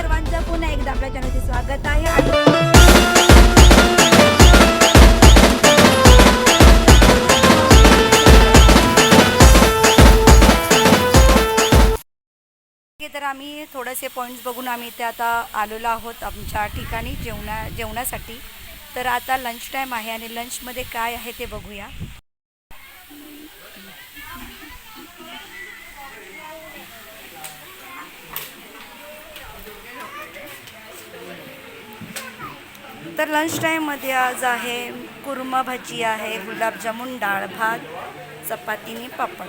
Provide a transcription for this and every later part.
सर्वांचं पुन्हा एकदा आपल्या चॅनलचे स्वागत आहे. तर आम्ही थोडेसे पॉईंट्स बघून आम्ही इथे आता आलेलो आहोत आमच्या ठिकाणी जेवणा जेवणासाठी. तर आता लंच टाईम आहे आणि लंचमध्ये काय आहे ते बघूया. तर लंच टाईममध्ये आज आहे कुर्मा भजी आहे गुलाबजामुन डाळ भात चपातीने पापड.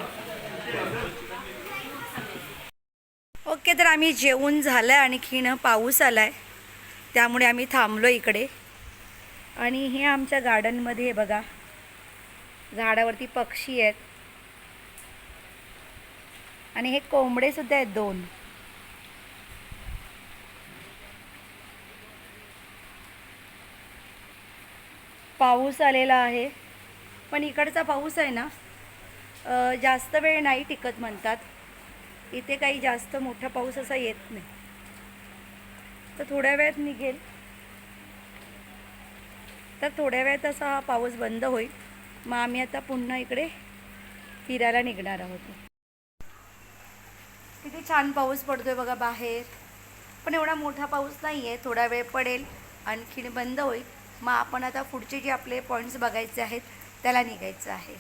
ओके तर आम्ही जेवून झालं आहे आणखीन पाऊस आला आहे त्यामुळे आम्ही थांबलो इकडे. आणि हे आमच्या गार्डनमध्ये आहे बघा. झाडावरती पक्षी आहेत. आणि हे कोंबडेसुद्धा आहेत दोन. पाऊस आलेला आहे. पण इकडचा पाऊस आहे ना जास्त वेळ नाही टिकत म्हणतात. इथे काही जास्त मोठा पाऊस असा येत नाही. तर थोड्या वेळात निघेल. तर थोड्या वेळात असा पाऊस बंद होईल. मग आम्ही आता पुन्हा इकडे फिरायला निघणार आहोत. किती छान पाऊस पडतोय बघा बाहेर. पण एवढा मोठा पाऊस नाही आहे थोडा वेळ पडेल आणखीन बंद होईल. मग आपण आता पुढचे जे आपले पॉईंट्स बघायचे आहेत त्याला निघायचं आहे.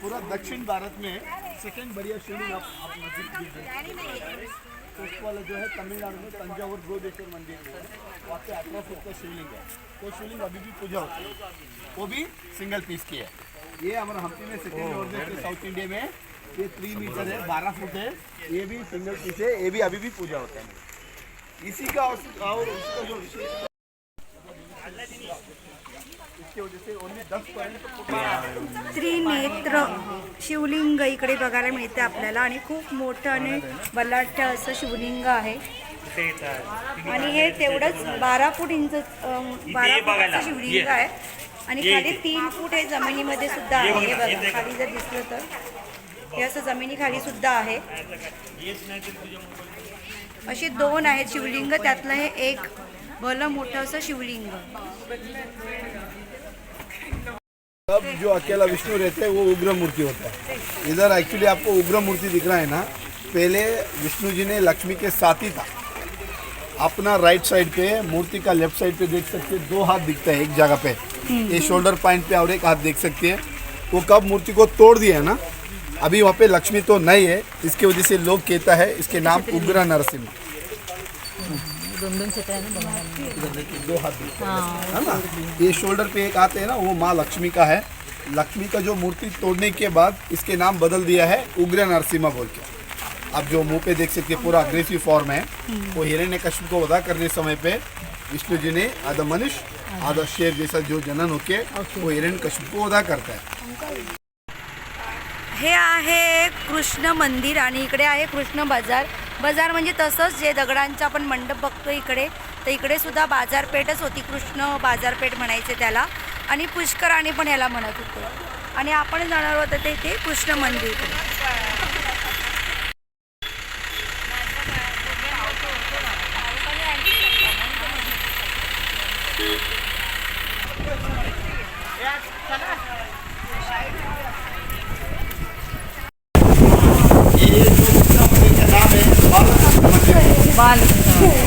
पूरा दक्षिण भारत में सेकंड बढ़िया शिवलिंग आप आप मस्जिद कीजिए फ़र्स्ट वाला जो है तमिलनाडु में तंजावुर बृहदेश्वर मंदिर में वहाँ पे अठारह फुट का शिवलिंग है। वो शिवलिंग अभी भी पूजा होती है। वो भी सिंगल पीस की है। ये हमारा हम्पी में सेकंड और साउथ इंडिया में, ये थ्री मीटर है, बारह फुट है। ये भी सिंगल पीस है, ये भी अभी भी पूजा होता है। इसी का और उसका जो त्रिनेत्र शिवलिंग इकडे बघायला मिळते आपल्याला आणि खूप मोठं आणि बलाढ्य असं शिवलिंग आहे. आणि हे तेवढंच बारा फूट इंच बारा फुटाचं शिवलिंग आहे. आणि खाली तीन फूट हे जमिनीमध्ये सुद्धा आहे. हे बघा खाली जर दिसलं तर. हे असं जमिनीखाली सुद्धा आहे. अशी दोन आहेत शिवलिंग. त्यातलं हे एक भलं मोठं असं शिवलिंग. अब जो अकेला विष्णु रहते हैं वो उग्र मूर्ति होता है। इधर एक्चुअली आपको उग्र मूर्ति दिख रहा है ना पहले विष्णु जी ने लक्ष्मी के साथ ही था। अपना राइट साइड पे मूर्ति का लेफ़्ट साइड पे देख सकते हैं दो हाथ दिखता है एक जगह पे। ये शोल्डर पॉइंट पे और एक हाथ देख सकते हैं। वो कब मूर्ति को तोड़ दिया है ना अभी वहाँ पे लक्ष्मी तो नहीं है इसकी वजह से लोग कहता है इसके नाम उग्र नरसिम्हा। दो हाथ दिखते हैं। है। ना? ये शोल्डर पे एक आते हैं ना वो माँ लक्ष्मी का है। लक्ष्मी का जो मूर्ति तोड़ने के बाद इसके नाम बदल दिया है उग्र नरसिम्हा बोल के। आप जो मुँह पे देख सकते हैं पूरा अग्रेसिव फॉर्म है। वो हिरण्य कश्यप को वधा करने समय पे विष्णु जी ने आधा मनुष्य आधा शेर जैसा जो जनन होके वो हिरण्य कश्यप को वधा करता है। हे आहे कृष्ण मंदिर आणि इकडे आहे कृष्ण बाज़ार. बाजार म्हणजे तसंच जे दगडांचा आपण मंडप बघतो इकडे तर इकडे सुद्धा बाजारपेठच होती कृष्ण बाजारपेठ म्हणायचे त्याला. आणि पुष्कराणी पण याला म्हणत होते. आणि आपण जाणार होतो ते इथे कृष्ण मंदिर.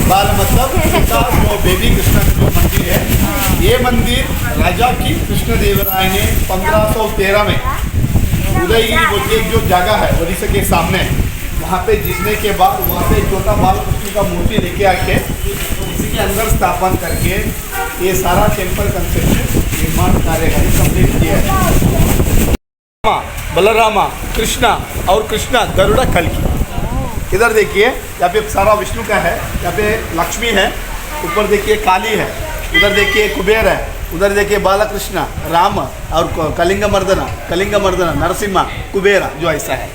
बाल मतलब जो बेबी कृष्ण का जो मंदिर है, ये मंदिर राजा की कृष्ण देवराय ने 1513 में उदयगिरी बोल के जो जगह है ओडिशा के सामने, वहाँ पे जीतने के बाद वहाँ पे छोटा बाल कृष्ण का मूर्ति लेके आके इसी के अंदर स्थापन करके ये सारा टेंपल कंस्ट्रक्शन निर्माण कार्य कंप्लीट किया है। बलरामा, कृष्णा और कृष्णा, गरुड़ा कलकी इधर देखिए यहाँ पे सारा विष्णु का है यहाँ पे लक्ष्मी है ऊपर देखिए काली है उधर देखिए कुबेर है उधर देखिए बालकृष्ण राम और कलिंग मर्दना कलिंग मर्दना नरसिम्हा कुबेरा जो ऐसा है।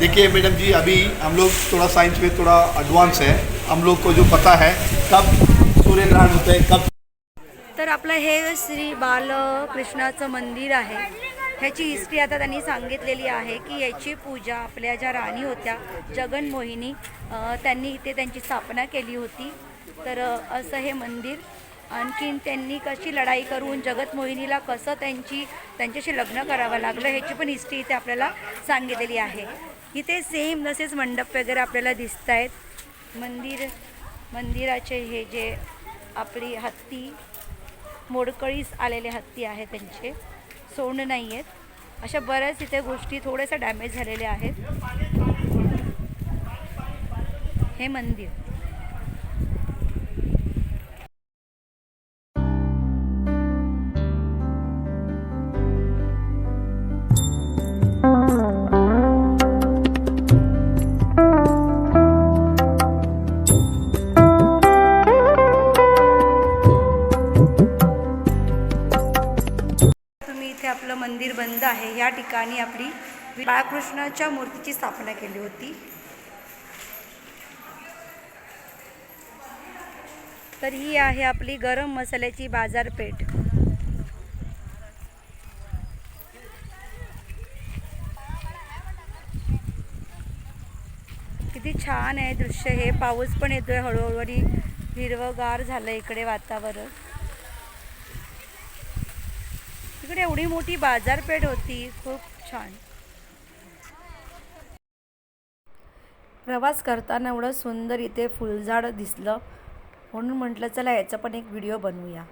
देखिए मैडम जी अभी हम लोग थोड़ा साइंस में थोड़ा एडवांस है हम लोग को जो पता है कब सूर्य ग्रहण होते हैं कब तर आपलं हे श्री बालकृष्णाचं मंदिर आहे. ह्याची हिस्ट्री आता त्यांनी सांगितलेली आहे की याची पूजा आपल्या ज्या राणी होत्या जगन मोहिनी त्यांनी इथे त्यांची स्थापना केली होती. तर असं हे मंदिर आणखीन त्यांनी कशी लढाई करून जगत मोहिनीला कसं त्यांची त्यांच्याशी लग्न करावं लागलं ह्याची पण हिस्ट्री इथे आपल्याला सांगितलेली आहे. इथे सेम तसेच मंडप वगैरे आपल्याला दिसत आहेत मंदिर मंदिराचे हे जे आपली हत्ती मोडकळीस आलेले हत्ती आहे त्यांचे. सोंड नाही आहेत अशा बऱ्याच इथे गोष्टी थोड्याशा डॅमेज झालेल्या आहेत. हे मंदिर. मंदिर बंद आहे. या ठिकाणी आपली बाळकृष्णाच्या मूर्तीची स्थापना केली होती. तर ही आहे आपली गरम मसाल्याची बाजारपेठ. किती छान आहे दृश्य. हे पाऊस पण येतोय. हळूहळू आणि हिरवगार झालं इकडे वातावरण. तिकडे एवढी मोठी बाजारपेठ होती खूप छान. प्रवास करताना एवढं सुंदर इथे फुलझाड दिसलं. म्हणून म्हटलं चला याचा पण एक व्हिडिओ बनवूया.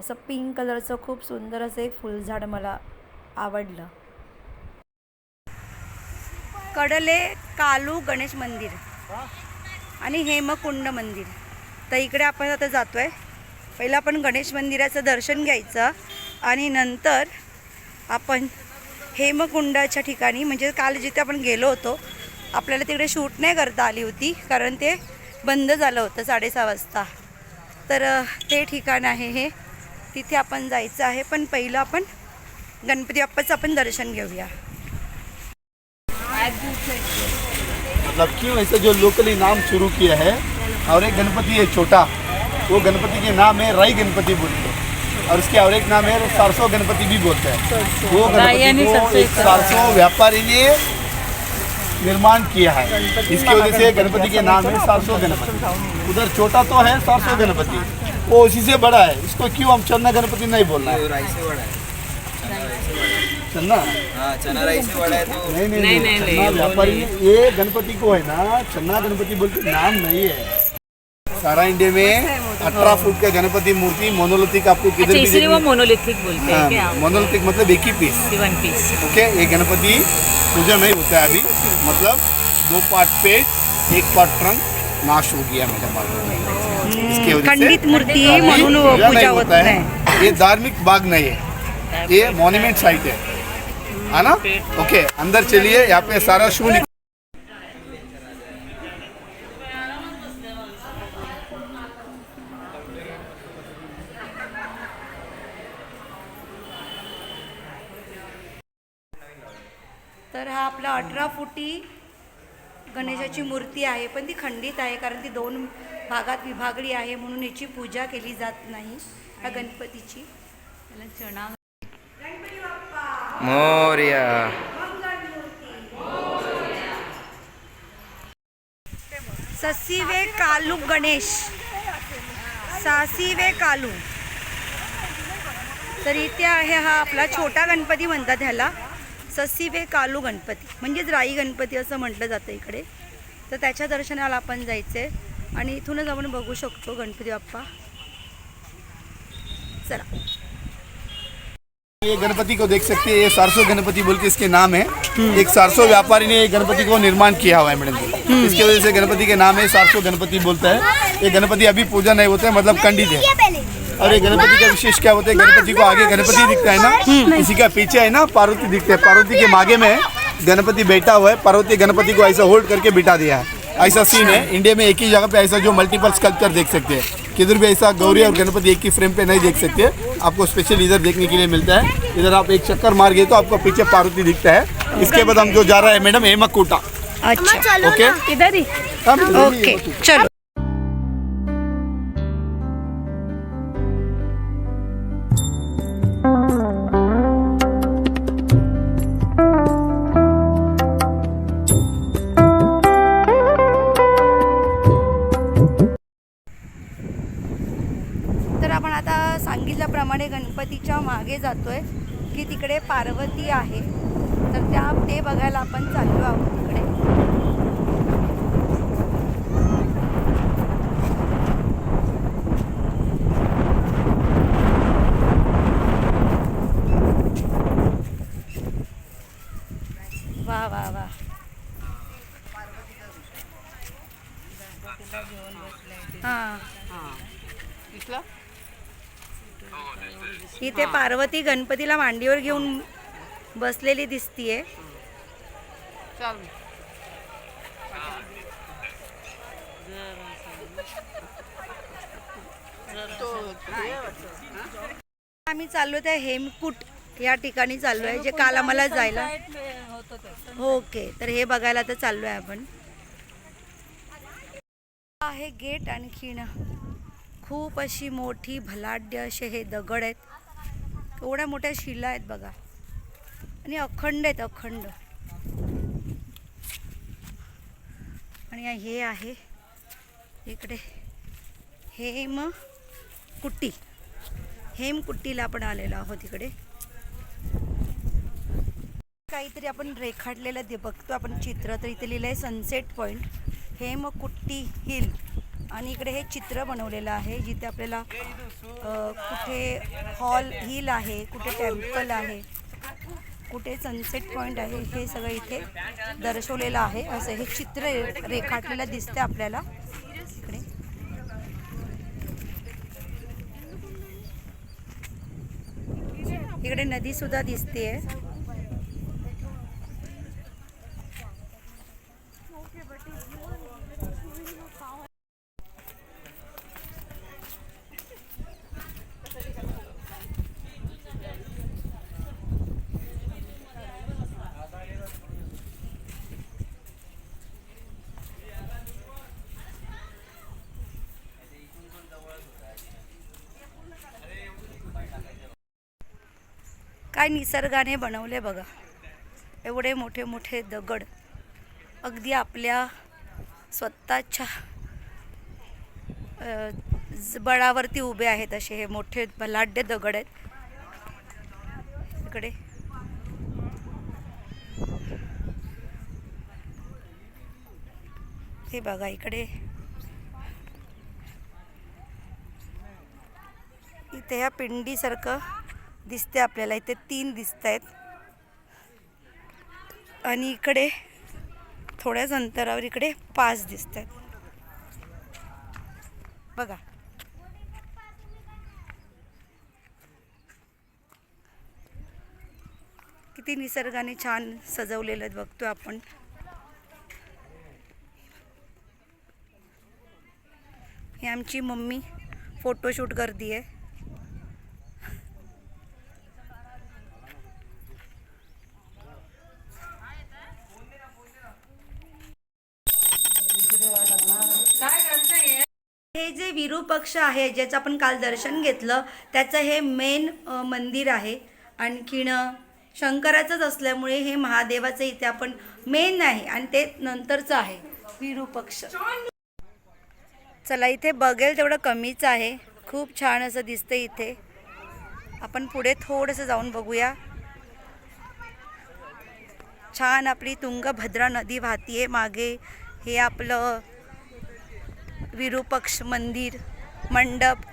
असं पिंक कलरचं खूप सुंदर असं एक फुलझाड मला आवडलं. कडले कालू गणेश मंदिर आणि हेमकुंड मंदिर. तर इकडे आपण आता जातोय. पहिलं आपण गणेश मंदिराचं दर्शन घ्यायचं. आणि नंतर आपण हेमकुंडाच्या ठिकाणी म्हणजे काल जिथे आपण गेलो होतो आपल्याला तिकडे शूट नाही करता आली होती कारण ते बंद झालं होतं साडेसहा वाजता. तर ते ठिकाण आहे हे. तिथे आपण जायचं आहे पण पहिलं आपण गणपती बाप्पाचं आपण दर्शन घेऊया. मतलब क्यों जो लोकली नाम शुरू किया है और एक गणपति है छोटा वो गणपति के नाम है राई गणपति बोलते और उसके और एक नाम है सरसों गणपति भी बोलते हैं। वो गणपति को सरसों व्यापारी ने निर्माण किया है। इसकी वजह से गणपति के नाम है सरसों गणपति। उधर छोटा तो है सरसों गणपति। वो उसी से बड़ा है। इसको क्यों हम चन्ना गणपति नहीं बोलना है? चन्ना? हा चना राईस वडा तो नहीं नहीं नहीं, चन्ना व्यापारी ये गणपति को है ना चन्ना गणपति बोलते नाम नहीं है। सारा इंडिया में अठारह फुट का गणपति मूर्ति मोनोलिथिक आपको किधर अच्छा भी इसलिए वो मोनोलिथिक बोलते हैं क्या? मोनोलिथिक मतलब एक ही पीस वन पीस ओके ये गणपति पूजा नहीं होता है अभी। मतलब दो पार्ट पेट एक पार्ट ट्रंक नाश हो गया से खंडित मूर्ती पूजा होता है। ये धार्मिक बाग नहीं है। ये मॉन्यूमेंट साइट है। है ना? ओके अंदर चलिए यहाँ पे सारा शू अठरा फुटी गणेशाची मूर्ती आहे पण ती खंडित आहे कारण ती दोन भागात विभागली आहे म्हणून याची पूजा केली जात नाही या गणपतीची. मोर्या. ससीवे कालू गणेश. सासीवे कालू. तर इथे आहे हा आपला छोटा गणपती म्हणतात ह्याला. ससीवे कालू गणपती म्हणजेच राई गणपती असं म्हटलं जातं इकडे. तर त्याच्या दर्शनाला आपण जायचं आहे आणि इथूनच आपण बघू शकतो गणपती बाप्पा. चला. ये गणपति को देख सकते हैं ये सारसो गणपति बोल के इसके नाम है। एक सारसो व्यापारी ने ये गणपति को निर्माण किया हुआ है मैडम जी। इसके वजह से गणपति के नाम है सारसो गणपति बोलता है। ये गणपति अभी पूजा नहीं होते मतलब खंडित है। और ये गणपति का विशेष क्या होता है? गणपति को आगे गणपति दिखता है ना? इसी का पीछे है ना पार्वती दिखते है। पार्वती के मागे में गणपति बैठा हुआ है। पार्वती गणपति को ऐसा होल्ड करके बिठा दिया है। ऐसा सीन है। इंडिया में एक ही जगह पे ऐसा जो मल्टीपल स्कल्पचर देख सकते हैं। किधर भी ऐसा गौरी और गणपति एक ही फ्रेम पे नहीं देख सकते। आपको स्पेशल इधर देखने के लिए मिलता है। इधर आप एक चक्कर मार गए तो आपको पीछे पार्वती दिखता है। इसके बाद हम जो जा रहा है मैडम हेमकूटा। अच्छा ओके इधर ही। ओके चलो। जातो आहे की तिकडे पार्वती आहे. तर त्या ते बघायला आपण चाललो आहोत तिकडे वा वा वा हां इथे पार्वती गणपतीला मांडीवर घेऊन बसलेली दिसतीये. आम्ही चाललो त्या हेमकूट या ठिकाणी चाललो आहे जे काल आम्हाला जायला. ओके तर हे बघायला तर चाललो आहे आपण. आहे गेट आणखीन. खूप अशी मोठी भलाढ्य असे हे दगड आहेत. एवढ्या मोठ्या शिला आहेत बघा. आणि अखंड आहेत अखंड. आणि हे आहे. इकडे हेम कुट्टी. हेम कुट्टीला आपण आलेलो आहोत इकडे. काहीतरी आपण रेखाटलेलं ते बघतो आपण चित्र तर इथे लिहिलं आहे सनसेट पॉईंट हेमकुट्टी हिल आणि इकडे हे चित्र बनवलेलं आहे जिथे आपल्याला कुठे हॉल हिल आहे कुठे टेम्पल आहे कुठे सनसेट पॉईंट आहे हे सगळं इथे दर्शवलेलं आहे. असं हे चित्र रेखाटलेलं दिसतं आपल्याला. इकडे. इकडे नदी सुद्धा दिसतेय. काय निसर्गाने बनवले बघा. एवढे मोठे मोठे दगड. अगदी आपल्या स्वतःच्या ज- बळावरती उभे आहेत असे हे मोठे बलाढ्य दगड आहेत. इकडे. हे बघा इकडे. इथे या पिंडीसारखं दिसते आपल्याला. इथे तीन दिसत आहेत आणि इकडे थोड्याच अंतरावर इकडे पाच दिसत आहेत बघा. किती निसर्गाने छान सजवलेलं बघतो आपण. ही आमची मम्मी फोटोशूट करते आहे हे जे विरूपक्ष आहे ज्याचं आपण काल दर्शन घेतलं त्याचं हे मेन मंदिर आहे. आणखीन शंकराचंच असल्यामुळे हे महादेवाचं इथे आपण मेन आहे आणि ते नंतरचं आहे विरूपक्ष चला इथे बघेल तेवढं कमीच आहे. खूप छान असं दिसतं इथे. आपण पुढे थोडंसं जाऊन बघूया. छान आपली तुंगभद्रा नदी वाहतीये मागे. हे आपलं विरूपक्ष मंदिर मंडप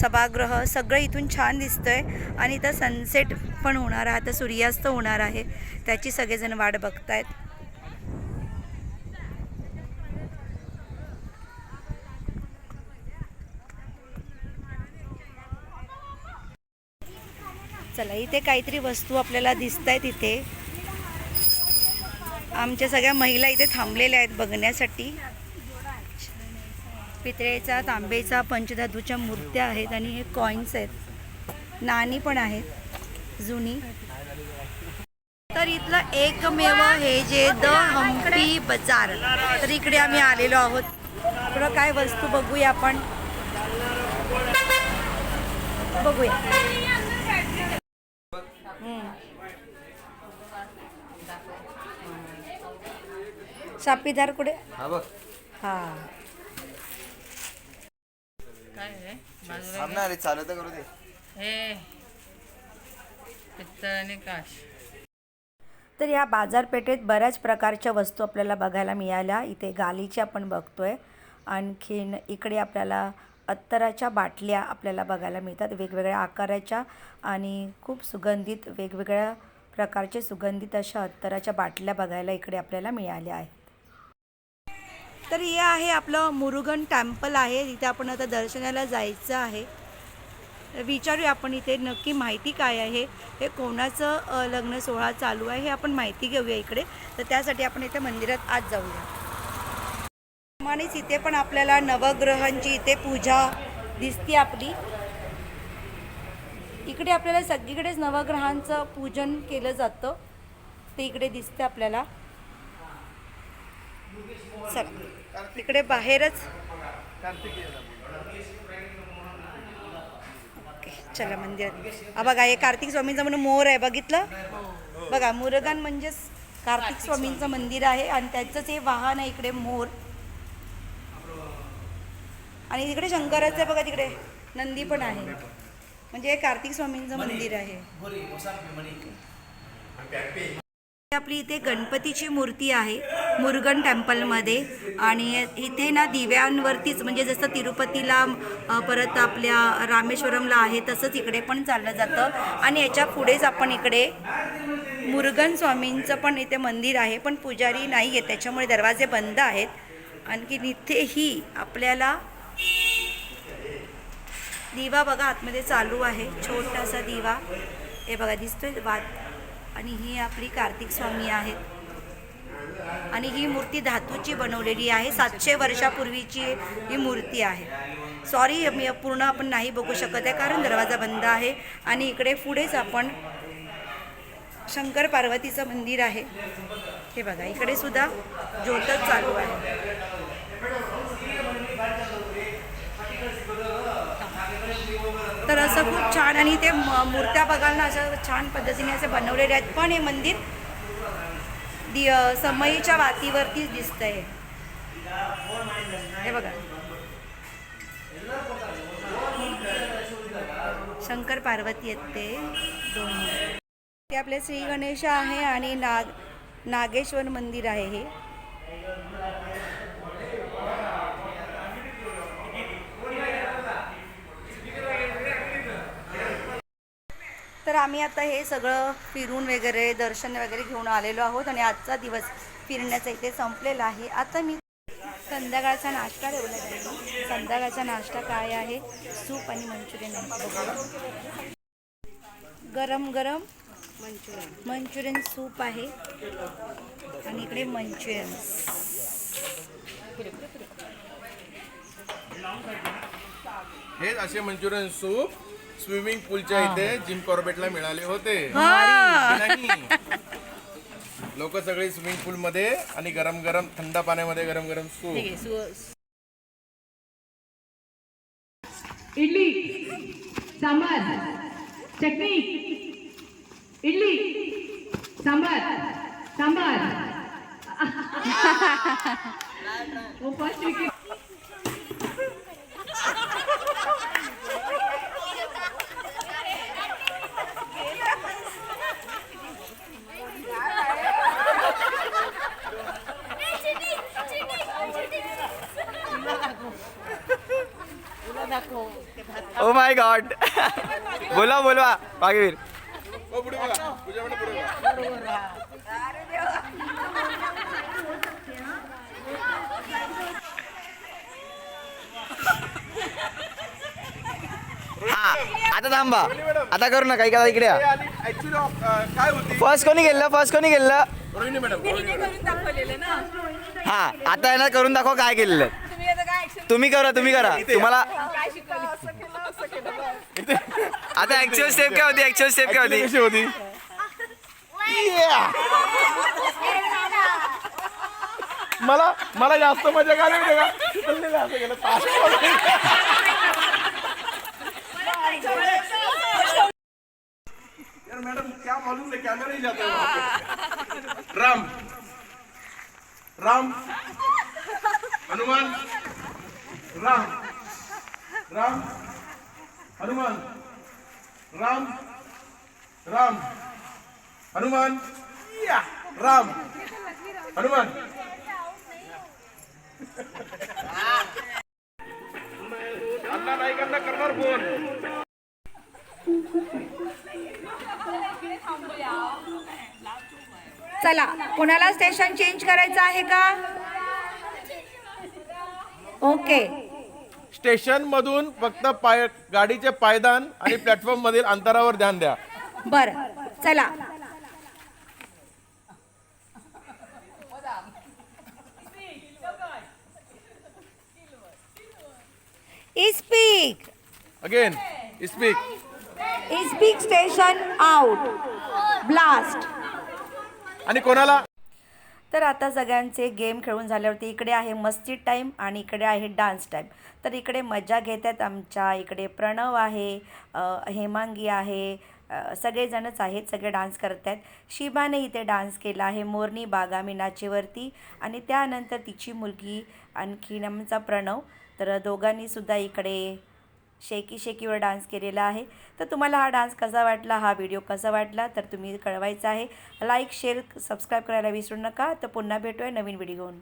सभागृह सगळं इथून छान दिसतंय. आणि इथं सनसेट पण होणार आहे. आता सूर्यास्त होणार आहे. त्याची सगळेजण वाट बघतायत. चला इथे काहीतरी वस्तू आपल्याला दिसत आहेत इथे. आमच्या सगळ्या महिला इथे थांबलेल्या आहेत बघण्यासाठी. पितळेचा तांबेचा पंचधातूच्या मूर्त्या आहेत आणि हे कॉईन्स आहेत. नाणी पण आहेत जुनी. तर इथलं एकमेव हे जे द हम्पी बाजार तर इकडे आम्ही आलेलो आहोत. थोडं काय वस्तू बघूया आपण. बघूया. सापीदार कुठे? हा. बघ हा काय आहे? बाजूला थांब ना अरे चालू तर करू दे. हे. पित्तळ आणि काश. तर या बाजारपेठेत बऱ्याच प्रकारच्या वस्तू आपल्याला बघायला मिळाल्या. इथे गालीची आपण बघतोय. आणखीन इकडे आपल्याला अत्तराच्या बाटल्या आपल्याला बघायला मिळतात. वेगवेगळ्या आकाराच्या आणि खूप सुगंधित वेगवेगळ्या प्रकारचे सुगंधित अशा अत्तराच्या बाटल्या बघायला इकडे आपल्याला मिळाल्या आहेत. तर हे आहे आपलं मुरुगन टेम्पल आहे. तिथे आपण आता दर्शनाला जायचं आहे. विचारूया आपण इथे नक्की माहिती काय आहे? हे कोणाचं लग्न सोहळा चालू आहे हे आपण माहिती घेऊया इकडे. तर त्यासाठी आपण इथे मंदिरात आज जाऊया. प्रमाणेच इथे पण आपल्याला नवग्रहांची इथे पूजा दिसते आपली. इकडे आपल्याला सगळीकडेच नवग्रहांचं पूजन केलं जातं. ते इकडे दिसते आपल्याला. चला. इकडे बाहेरच. ओके चला मंदिरात हा बघा हे कार्तिक स्वामींचं म्हणून मोर आहे बघितलं? बघा मुरगान म्हणजेच कार्तिक स्वामींचं मंदिर आहे आणि त्याचंच हे वाहन आहे इकडे मोर. आणि तिकडे शंकराचं आहे बघा तिकडे. नंदी पण आहे. म्हणजे हे कार्तिक स्वामींचं मंदिर आहे. आपली इथे गणपतीची मूर्ती आहे मुरुगन टेम्पलमध्ये. आणि इथे ना दिव्यांवरतीच म्हणजे जसं तिरुपतीला परत आपल्या रामेश्वरमला आहे तसंच इकडे पण चाललं जातं. आणि याच्या पुढेच आपण इकडे मुरुगन स्वामींचं पण इथे मंदिर आहे पण पुजारी नाही आहे त्याच्यामुळे दरवाजे बंद आहेत. आणखीन इथेही आपल्याला दिवा बघा आतमध्ये चालू आहे छोटासा दिवा. हे बघा दिसतोय वाद? आणि ही आपली कार्तिक स्वामी आहेत आणि ही मूर्ती धातूची बनवलेली आहे. सातशे वर्षापूर्वीची ही मूर्ती आहे. सॉरी मी पूर्ण आपण नाही बघू शकत आहे कारण दरवाजा बंद आहे आणि इकडे पुढेच आपण शंकर पार्वतीचं मंदिर आहे. हे बघा इकडे सुद्धा ज्योतच चालू आहे. तर असं खूप छान आणि ते म- मूर्त्या बघायला ना असं छान पद्धतीने असे बनवलेले आहेत. पण हे मंदिर दि अ, समईच्या वातीवरतीच दिसतंय. हे बघा. शंकर पार्वती आहेत ते दोन ते आपले श्री गणेश आहे आणि नाग नागेश्वर मंदिर आहे हे. तर आम्ही आता हे सगळं फिरून वगैरे दर्शन वगैरे घेऊन आलेलो आहोत आणि आजचा दिवस फिरण्याचा इथे संपलेला आहे. आता मी संध्याकाळचा नाश्ता ठेवला आहे. संध्याकाळचा नाश्ता काय आहे? सूप आणि मंचुरियन आहे. गरम गरम मंचुरियन मंचुरियन सूप आहे आणि इकडे मंचुरियन. हे असे मंचुरियन सूप स्विमिंग पूलच्या इथे जिम कॉर्बेटला मिळाले होते. लोक सगळे स्विमिंग पूल मध्ये आणि गरम गरम थंड पाण्यामध्ये गरम गरम सूप इडली सांबार चटणी. इडली सांबार सांबार. वो फर्स्ट विकेट माय गॉड बोला बोलवा बागीर हा आता थांबा. आता करू नका काही इकडे काय होती फर्स्ट कोणी गेलं फर्स्ट कोणी गेलं रोहिणी मॅडम रोहिणी मॅडम हा आता यांना करून दाखवा काय केलेलं. तुम्ही करा तुम्ही करा. तुम्हाला आता ऍक्च्युअल स्टेप काय होती ऍक्च्युअल स्टेप काय होती कशी होती मला मला जास्त मज़ा का नाही का असं यार मैडम क्या मालूम है कैमरा ही जाता है वहाँ पे। राम राम हनुमान राम राम हनुमान राम राम हनुमान या राम हनुमान। अण्णा नाईकांना करणार फोन. चला कोणाला स्टेशन चेंज करायचं आहे का? ओके स्टेशन मधून फक्त पाय गाडीचे पायदान आणि प्लॅटफॉर्म मधील अंतरावर ध्यान द्या. बरं चला. Speak again speak speak station out blast आणि कोणाला? तर आता सगळ्यांचे गेम खेळून झाल्यावरती इकडे आहे मस्ती टाईम आणि इकडे आहे डान्स टाईम तर इकडे मजा घेत आहेत आमच्या इकडे प्रणव आहे हेमांगी आहे सगळेजणच आहेत सगळे डान्स करत आहेत शिबाने इथे डान्स केला आहे मोरनी बागामी नाचेवरती आणि त्यानंतर तिची मुलगी आणखीन आमचा प्रणव. तर दोघांनीसुद्धा इकडे शेकी शेकीवर डान्स केलेला आहे. तर तुम्हाला हा डान्स कसा वाटला हा व्हिडिओ कसा वाटला तर तुम्ही कळवायचा आहे. लाईक शेअर सबस्क्राईब करायला विसरू नका. तर पुन्हा भेटूया नवीन व्हिडिओ घेऊन